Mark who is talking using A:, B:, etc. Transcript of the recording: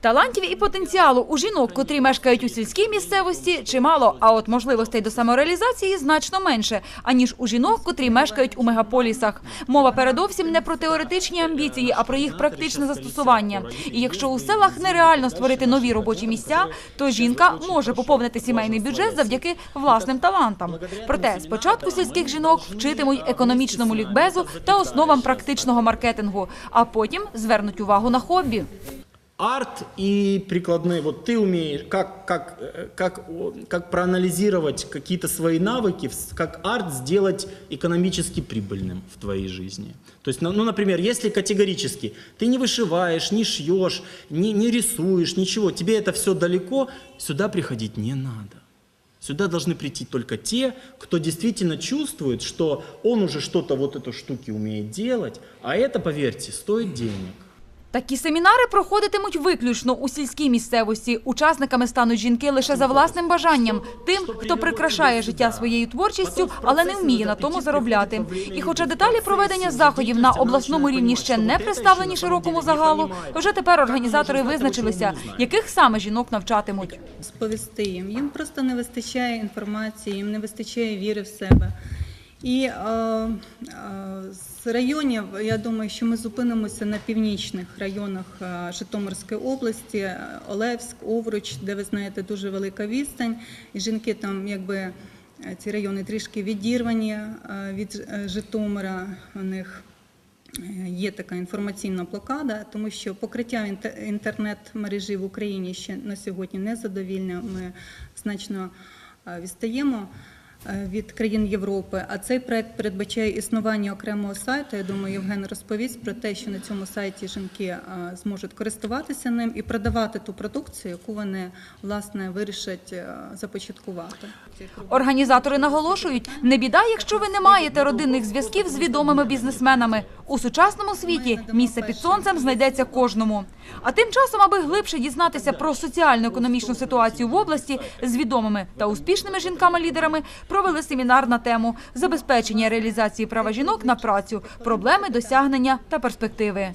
A: Талантів і потенціалу у жінок, котрі мешкають у сільській місцевості, чимало, а от можливостей до самореалізації значно менше, аніж у жінок, котрі мешкають у мегаполісах. Мова передовсім не про теоретичні амбіції, а про їх практичне застосування. І якщо у селах нереально створити нові робочі місця, то жінка може поповнити сімейний бюджет завдяки власним талантам. Проте спочатку сільських жінок вчитимуть економічному лікбезу та основам практичного маркетингу, а потім звернуть увагу на хобі.
B: Арт и прикладные, вот ты умеешь, как, как, как, как проанализировать какие-то свои навыки, как арт сделать экономически прибыльным в твоей жизни. То есть, ну, ну, например, если категорически ты не вышиваешь, не шьешь, не, не рисуешь, ничего, тебе это все далеко, сюда приходить не надо. Сюда должны прийти только те, кто действительно чувствует, что он уже что-то вот эту штуки умеет делать, а это, поверьте, стоит денег.
A: Такі семінари проходитимуть виключно у сільській місцевості. Учасниками стануть жінки лише за власним бажанням, тим, хто прикрашає життя своєю творчістю, але не вміє на тому заробляти. І хоча деталі проведення заходів на обласному рівні ще не представлені широкому загалу, вже тепер організатори визначилися, яких саме жінок навчатимуть.
C: сповісти їм. Їм просто не вистачає інформації, їм не вистачає віри в себе. І е, районів, я думаю, що ми зупинимося на північних районах е, Житомирської області, е, Олевськ, Овруч, де ви знаєте дуже велика відстань. І жінки там, якби е, ці райони трішки відірвані від Житомира. У них Є така інформаційна блокада, тому що покриття інтернет-мережі в Україні ще на сьогодні незадовільне. Ми значно відстаємо від країн Європи. А цей проект передбачає існування окремого сайту. Я думаю, Євген розповість про те, що на цьому сайті жінки е, зможуть користуватися ним і продавати ту продукцію, яку вони власне вирішать е, започаткувати.
A: Організатори наголошують, не біда, якщо ви не маєте родинних зв'язків з відомими бізнесменами. У сучасному світі місце під сонцем знайдеться кожному. А тим часом, аби глибше дізнатися про соціально-економічну ситуацію в області з відомими та успішними жінками-лідерами, провели семінар на тему забезпечення реалізації права жінок на працю, проблеми, досягнення та перспективи.